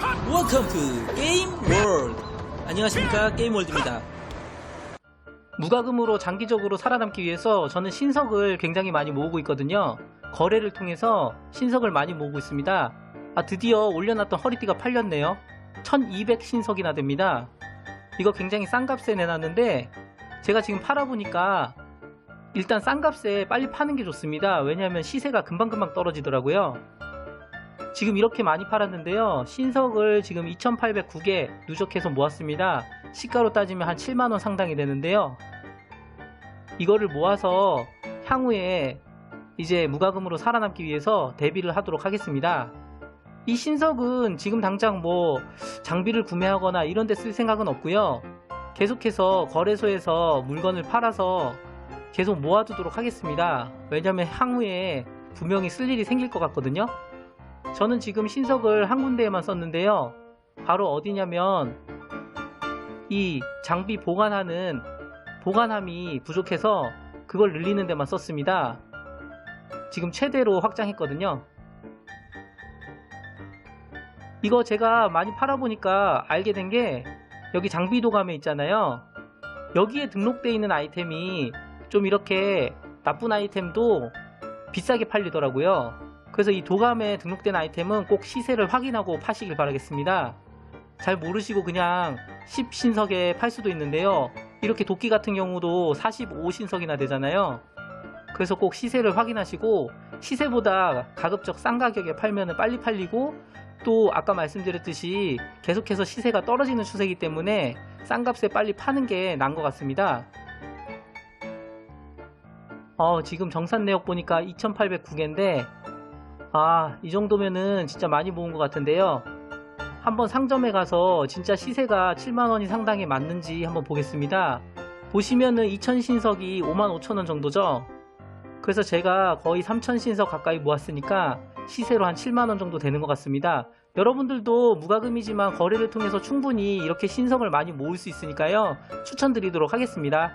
Welcome to Game World. 안녕하십니까 게임 월드입니다. 무과금으로 장기적으로 살아남기 위해서 저는 신석을 굉장히 많이 모으고 있거든요. 거래를 통해서 신석을 많이 모으고 있습니다. 아 드디어 올려놨던 허리띠가 팔렸네요. 1200 신석이나 됩니다. 이거 굉장히 싼 값에 내놨는데 제가 지금 팔아보니까 일단 싼 값에 빨리 파는 게 좋습니다. 왜냐하면 시세가 금방금방 떨어지더라고요. 지금 이렇게 많이 팔았는데요. 신석을 지금 2,809개 누적해서 모았습니다. 시가로 따지면 한 7만원 상당이 되는데요. 이거를 모아서 향후에 이제 무과금으로 살아남기 위해서 대비를 하도록 하겠습니다. 이 신석은 지금 당장 뭐 장비를 구매하거나 이런 데 쓸 생각은 없고요. 계속해서 거래소에서 물건을 팔아서 계속 모아두도록 하겠습니다. 왜냐면 향후에 분명히 쓸 일이 생길 것 같거든요. 저는 지금 신석을 한 군데에만 썼는데요. 바로 어디냐면 이 장비 보관하는 보관함이 부족해서 그걸 늘리는 데만 썼습니다. 지금 최대로 확장했거든요. 이거 제가 많이 팔아보니까 알게 된 게 여기 장비 도감에 있잖아요. 여기에 등록되어 있는 아이템이 좀 이렇게 나쁜 아이템도 비싸게 팔리더라고요. 그래서 이 도감에 등록된 아이템은 꼭 시세를 확인하고 파시길 바라겠습니다. 잘 모르시고 그냥 10신석에 팔 수도 있는데요. 이렇게 도끼 같은 경우도 45신석이나 되잖아요. 그래서 꼭 시세를 확인하시고 시세보다 가급적 싼 가격에 팔면 빨리 팔리고 또 아까 말씀드렸듯이 계속해서 시세가 떨어지는 추세이기 때문에 싼 값에 빨리 파는 게 나은 것 같습니다. 어, 지금 정산 내역 보니까 2809개인데 아, 이 정도면은 진짜 많이 모은 것 같은데요. 한번 상점에 가서 진짜 시세가 7만원이 상당히 맞는지 한번 보겠습니다. 보시면은 2000신석이 5만 5천원 정도죠. 그래서 제가 거의 3000신석 가까이 모았으니까 시세로 한 7만원 정도 되는 것 같습니다. 여러분들도 무과금이지만 거래를 통해서 충분히 이렇게 신석을 많이 모을 수 있으니까요. 추천드리도록 하겠습니다.